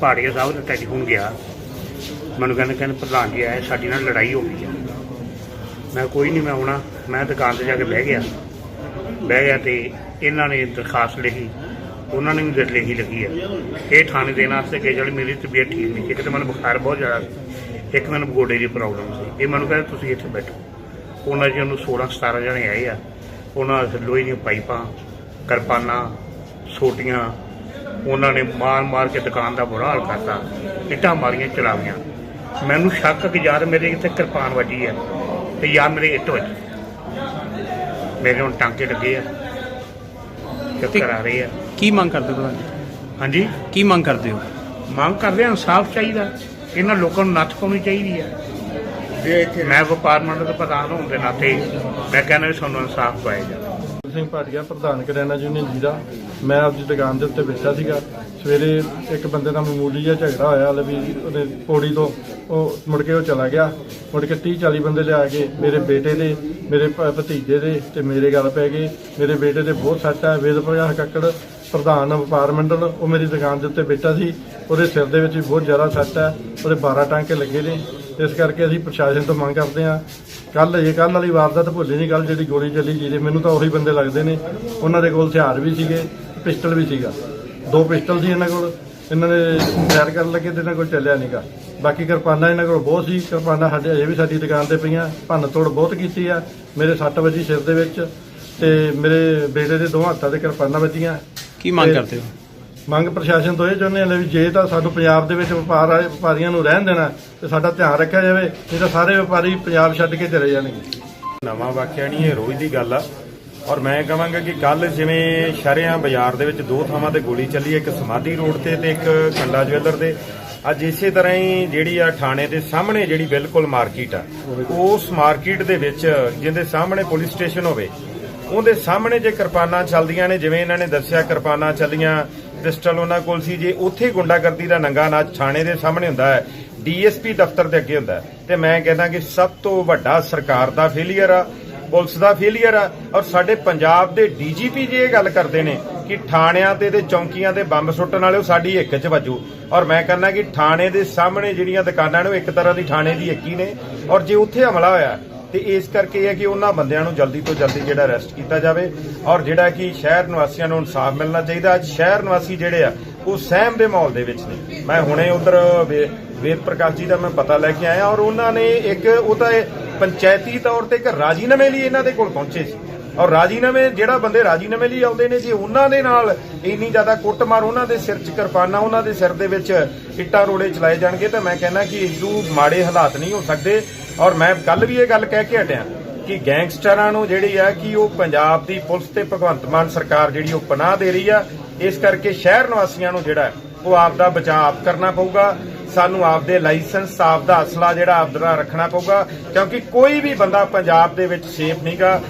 ਪਹਾੜੀਆ ਸਾਹਿਬ ਦਾ telephone ਗਿਆ। ਮੈਨੂੰ ਕਹਿੰਦੇ ਕਹਿੰਦੇ ਪ੍ਰਧਾਨ ਜੀ ਆਏ ਸਾਡੀ ਨਾਲ ਲੜਾਈ ਹੋ ਗਈ ਆ। ਮੈਂ ਕੋਈ ਨਹੀਂ ਮੈਂ ਆਉਣਾ। ਮੈਂ ਦੁਕਾਨ ਤੇ ਜਾ ਕੇ ਬਹਿ ਗਿਆ। ਬਹਿ ਗਿਆ ਤੇ ਇਹਨਾਂ ਨੇ ਦਰਖਾਸਤ ਲਿਖੀ। ਉਹਨਾਂ ਨੇ ਵੀ ਦਿਲ ਲਿਖੀ ਲੱਗੀ ਹੈ ਇਹ ਥਾਣੇ ਦੇਣ ਵਾਸਤੇ ਕਿ ਜਿਹੜੀ ਮੇਰੀ ਤਬੀਅਤ ਠੀਕ ਨਹੀਂ ਇੱਕ ਤਾਂ ਮੈਨੂੰ ਬੁਖਾਰ ਬਹੁਤ ਜ਼ਿਆਦਾ ਸੀ। ਇੱਕ ਮੈਨੂੰ ਗੋਡੇ ਦੀ ਪ੍ਰੋਬਲਮ ਸੀ। ਇਹ ਮੈਨੂੰ ਕਹਿੰਦੇ, ਤੁਸੀਂ ਇੱਥੇ ਬੈਠੋ। ਉਹਨਾਂ ਜੀ ਉਹਨੂੰ 16 17 ਜਣੇ ਆਏ ਆ। ਉਹਨਾਂ ਦੇ ਲੋਹੇ ਦੀਆਂ ਪਾਈਪਾਂ, ਕਿਰਪਾਨਾਂ, ਸੋਟੀਆਂ ਉਹਨਾਂ ਨੇ ਮਾਰ ਮਾਰ ਕੇ ਦੁਕਾਨ ਦਾ ਬੁਰਾ ਹਾਲ ਕਰਤਾ ਇੱਟਾਂ ਮਾਰੀਆਂ ਚਲਾਵੀਆਂ। ਮੈਨੂੰ ਸ਼ੱਕ ਕਿ ਯਾਰ ਮੇਰੇ ਇੱਥੇ ਕਿਰਪਾਨ ਵੱਜੀ ਹੈ ਤੇ ਯਾਰ ਮੇਰੇ ਇੱਟ ਵੱਜੀ। ਮੇਰੇ ਹੁਣ ਟਾਂਕੇ ਲੱਗੇ ਆ ਚੱਕਰ ਆ ਰਹੇ ਆ। ਕੀ ਮੰਗ ਕਰਦੇ ਹੋ ਹਾਂਜੀ? ਕੀ ਮੰਗ ਕਰਦੇ ਹੋ? ਮੰਗ ਕਰਦੇ ਹਾਂ ਇਨਸਾਫ ਚਾਹੀਦਾ। ਇਹਨਾਂ ਲੋਕਾਂ ਨੂੰ ਨੱਥ ਪਾਉਣੀ ਚਾਹੀਦੀ ਹੈ ਮੈਂ ਵਪਾਰ ਮੰਡਲ ਦਾ ਪ੍ਰਧਾਨ ਹੋਣ ਦੇ ਨਾਤੇ ਮੈਂ ਕਹਿੰਦਾ ਵੀ ਸਾਨੂੰ ਇਨਸਾਫ ਪਾਇਆ ਜਾਵੇ। ਸਿੰਘ ਭਾਟੀਆ ਪ੍ਰਧਾਨ ਕਰਿਆਨਾ ਯੂਨੀਅਨ ਜੀਰਾ ਮੈਂ ਆਪਦੀ ਦੁਕਾਨ ਦੇ ਉੱਤੇ ਬੈਠਾ ਸੀਗਾ। ਸਵੇਰੇ ਇੱਕ ਬੰਦੇ ਨਾਲ ਮਾਮੂਲੀ ਜਿਹਾ ਝਗੜਾ ਹੋਇਆ, ਹਲੇ ਵੀ ਉਹਦੇ ਪੌੜੀ ਤੋਂ ਉਹ ਮੁੜ ਕੇ ਉਹ ਚਲਾ ਗਿਆ। ਮੁੜ ਕੇ 30 40 ਬੰਦੇ ਲਿਆ ਕੇ ਮੇਰੇ ਬੇਟੇ ਦੇ, ਮੇਰੇ ਭਤੀਜੇ ਦੇ ਤੇ ਮੇਰੇ ਗੱਲ ਪੈ ਗਏ ਮੇਰੇ ਬੇਟੇ ਦੇ ਬਹੁਤ ਸੱਟ ਹੈ ਵੇਦ ਪ੍ਰਕਾਸ਼ ਕੱਕੜ, ਪ੍ਰਧਾਨ ਵਪਾਰ ਮੰਡਲ ਉਹ ਮੇਰੀ ਦੁਕਾਨ ਦੇ ਉੱਤੇ ਬੈਠਾ ਸੀ। ਉਹਦੇ ਸਿਰ ਦੇ ਵਿੱਚ ਵੀ ਬਹੁਤ ਜ਼ਿਆਦਾ ਸੱਟ ਹੈ ਉਹਦੇ 12 ਟਾਂਕੇ ਲੱਗੇ ਨੇ। ਇਸ ਕਰਕੇ ਅਸੀਂ ਪ੍ਰਸ਼ਾਸਨ ਤੋਂ ਮੰਗ ਕਰਦੇ ਹਾਂ ਕੱਲ ਇਹ ਕੱਲ ਵਾਲੀ ਵਾਰਦਾਤ ਭੁੱਲੀ ਨਹੀਂ ਕੱਲ ਜਿਹੜੀ ਗੋਲੀ ਚੱਲੀ ਜਿਹਦੇ ਮੈਨੂੰ ਤਾਂ ਉਹੀ ਬੰਦੇ ਲੱਗਦੇ ਨੇ। ਉਹਨਾਂ ਦੇ ਕੋਲ ਹਥਿਆਰ ਵੀ ਸੀਗੇ ਪਿਸਟਲ ਵੀ ਸੀਗਾ। ਦੋ ਪਿਸਟਲ ਸੀ ਇਹਨਾਂ ਕੋਲ। ਇਹਨਾਂ ਨੇ ਫਾਇਰ ਕਰਨ ਲੱਗੇ ਤੇ ਇਹਨਾਂ ਕੋਲ ਚੱਲਿਆ ਨਹੀਂਗਾ ਬਾਕੀ ਕਿਰਪਾਨਾਂ ਇਹਨਾਂ ਕੋਲ ਬਹੁਤ ਸੀ। ਕਿਰਪਾਨਾਂ ਸਾਡੇ ਅਜੇ ਵੀ ਸਾਡੀ ਦੁਕਾਨ ਤੇ ਪਈਆਂ। ਭੰਨ ਤੋੜ ਬਹੁਤ ਕੀਤੀ ਆ। ਮੇਰੇ ਸੱਟ ਵੱਜੀ ਸਿਰ ਦੇ ਵਿੱਚ ਤੇ ਮੇਰੇ ਬੇਟੇ ਦੇ ਦੋ ਹੱਥਾਂ ਤੇ ਕਿਰਪਾਨਾਂ ਵੱਜੀਆਂ। ਕੀ ਮੰਗ ਕਰਦੇ ਹੋ? ਮੰਗ ਪ੍ਰਸ਼ਾਸਨ ਤੋਂ ਇਹ ਚਾਹੁੰਦੇ ਹਾਂ ਵੀ ਜੇ ਤਾਂ ਸਾਨੂੰ ਪੰਜਾਬ ਦੇ ਵਿੱਚ ਵਪਾਰ ਵਾਲੇ ਵਪਾਰੀਆਂ ਨੂੰ ਰਹਿਣ ਦੇਣਾ, ਤੇ ਸਾਡਾ ਧਿਆਨ ਰੱਖਿਆ ਜਾਵੇ, ਨਹੀਂ ਤਾਂ ਸਾਰੇ ਵਪਾਰੀ ਪੰਜਾਬ ਛੱਡ ਕੇ ਚਲੇ ਜਾਣਗੇ। ਨਵਾਂ ਵਾਕਿਆ ਨਹੀਂ, ਇਹ ਰੋਜ਼ ਦੀ ਗੱਲ ਆ। ਔਰ ਮੈਂ ਕਹਾਂਗਾ ਕਿ ਕੱਲ ਜਿਵੇਂ ਸ਼ਰਿਆਂ ਬਾਜ਼ਾਰ ਦੇ ਵਿੱਚ ਦੋ ਥਾਵਾਂ ਤੇ ਗੋਲੀ ਚੱਲੀ, ਇੱਕ ਸਮਾਧੀ ਰੋਡ ਤੇ ਤੇ ਇੱਕ ਕੰਡਾ ਜਵੈਲਰ ਦੇ। ਅੱਜ ਇਸੇ ਤਰ੍ਹਾਂ ਹੀ ਜਿਹੜੀ ਆ ਥਾਣੇ ਦੇ ਸਾਹਮਣੇ ਜਿਹੜੀ ਬਿਲਕੁਲ ਮਾਰਕੀਟ ਆ, ਉਸ ਮਾਰਕੀਟ ਦੇ ਵਿੱਚ ਜਿਹਦੇ ਸਾਹਮਣੇ ਪੁਲਿਸ ਸਟੇਸ਼ਨ ਹੋਵੇ, ਉਹਦੇ ਸਾਹਮਣੇ ਜੇ ਕਿਰਪਾਨਾਂ ਚੱਲਦੀਆਂ ਨੇ, ਜਿਵੇਂ ਇਹਨਾਂ ਨੇ ਦੱਸਿਆ ਕਿਰਪਾਨਾਂ ਚੱਲੀਆਂ ਪਿਸਟਲ ਉਹਨਾਂ ਕੋਲ ਸੀ ਜੇ ਉੱਥੇ ਗੁੰਡਾਗਰਦੀ ਦਾ ਨੰਗਾ ਨਾਚ ਥਾਣੇ ਦੇ ਸਾਹਮਣੇ ਹੁੰਦਾ ਹੈ, ਡੀਐਸਪੀ ਦਫ਼ਤਰ ਦੇ ਅੱਗੇ ਹੁੰਦਾ ਤੇ ਮੈਂ ਕਹਿੰਦਾ ਕਿ ਸਭ ਤੋਂ ਵੱਡਾ ਸਰਕਾਰ ਦਾ ਫੇਲੀਅਰ ਆ, ਪੁਲਿਸ ਦਾ ਫੇਲੀਅਰ ਆ, ਔਰ ਸਾਡੇ ਪੰਜਾਬ ਦੇ ਡੀਜੀਪੀ ਜੀ ਇਹ ਗੱਲ ਕਰਦੇ ਨੇ ਕਿ ਥਾਣਿਆਂ ਤੇ ਤੇ ਚੌਂਕੀਆਂ ਤੇ ਬੰਬ ਸੁੱਟਣ ਵਾਲੇ ਉਹ ਸਾਡੀ ਇੱਕ ਚ ਵੱਜੂ। ਔਰ ਮੈਂ ਕਹਿੰਦਾ ਕਿ ਥਾਣੇ ਦੇ ਸਾਹਮਣੇ ਜਿਹੜੀਆਂ ਦੁਕਾਨਾਂ ਨੇ, ਉਹ ਇੱਕ ਤਰ੍ਹਾਂ ਦੀ ਥਾਣੇ ਦੀ ਇੱਕ ਹੀ ਨੇ। ਔਰ ਜੇ ਉੱਥੇ ਹਮਲਾ ਹੋਇਆ ਤੇ ਇਸ ਕਰਕੇ ਇਹ ਹੈ ਕਿ ਉਹਨਾਂ ਬੰਦਿਆਂ ਨੂੰ ਜਲਦੀ ਤੋਂ ਜਲਦੀ ਜਿਹੜਾ ਅਰੈਸਟ ਕੀਤਾ ਜਾਵੇ ਔਰ ਜਿਹੜਾ ਕਿ ਸ਼ਹਿਰ ਨਿਵਾਸੀਆਂ ਨੂੰ ਇਨਸਾਫ ਮਿਲਣਾ ਚਾਹੀਦਾ ਅੱਜ ਸ਼ਹਿਰ ਨਿਵਾਸੀ ਜਿਹੜੇ ਆ, ਉਹ ਸਹਿਮ ਦੇ ਮਾਹੌਲ ਦੇ ਵਿੱਚ ਨੇ। ਮੈਂ ਹੁਣੇ ਉਧਰ ਵੇਦ ਪ੍ਰਕਾਸ਼ ਜੀ ਦਾ ਮੈਂ ਪਤਾ ਲੈ ਕੇ ਆਇਆ ਔਰ ਉਹਨਾਂ ਨੇ ਇੱਕ, ਉਹ ਤਾਂ ਪੰਚਾਇਤੀ ਤੌਰ ਤੇ ਇੱਕ ਰਾਜੀਨਾਮੇ ਲਈ ਇਹਨਾਂ ਦੇ ਕੋਲ ਪਹੁੰਚੇ ਸੀ। ਔਰ ਰਾਜੀਨਾਮੇ, ਜਿਹੜਾ ਬੰਦੇ ਰਾਜੀਨਾਮੇ ਲਈ ਆਉਂਦੇ ਨੇ ਜੀ, ਉਹਨਾਂ ਦੇ ਨਾਲ ਇੰਨੀ ਜ਼ਿਆਦਾ ਕੁੱਟਮਾਰ, ਉਹਨਾਂ ਦੇ ਸਿਰ 'ਚ ਕਿਰਪਾਨਾ, ਉਹਨਾਂ ਦੇ ਸਿਰ ਦੇ ਵਿੱਚ ਇੱਟਾਂ ਰੋੜੇ ਚਲਾਏ ਜਾਣਗੇ ਤਾਂ ਮੈਂ ਕਹਿੰਦਾ ਕਿ ਇਸ ਨੂੰ ਮਾੜੇ ਹਾਲਾਤ ਨਹੀਂ ਹੋ ਸਕਦੇ। ਔਰ ਮੈਂ ਕੱਲ ਵੀ ਇਹ ਗੱਲ ਕਹਿ ਕੇ ਹਟਿਆ ਕਿ ਗੈਂਗਸਟਰਾਂ ਨੂੰ ਜਿਹੜੀ ਆ ਕਿ ਉਹ ਪੰਜਾਬ ਦੀ ਪੁਲਿਸ ਤੇ ਭਗਵੰਤ ਮਾਨ ਸਰਕਾਰ ਜਿਹੜੀ ਉਹ ਪਨਾਹ ਦੇ ਰਹੀ ਆ, ਇਸ ਕਰਕੇ ਸ਼ਹਿਰ ਨਿਵਾਸੀਆਂ ਨੂੰ ਜਿਹੜਾ ਉਹ ਆਪ ਦਾ ਬਚਾਅ ਆਪ ਕਰਨਾ ਪਊਗਾ। ਸਾਨੂੰ ਆਪਦੇ ਲਾਇਸੈਂਸ, ਆਪਦਾ ਅਸਲਾ ਜਿਹੜਾ ਆਪਦਾ ਰੱਖਣਾ ਪਊਗਾ, ਕਿਉਂਕਿ ਕੋਈ ਵੀ ਬੰਦਾ ਪੰਜਾਬ ਦੇ ਵਿੱਚ ਸੇਫ ਨਹੀਂਗਾ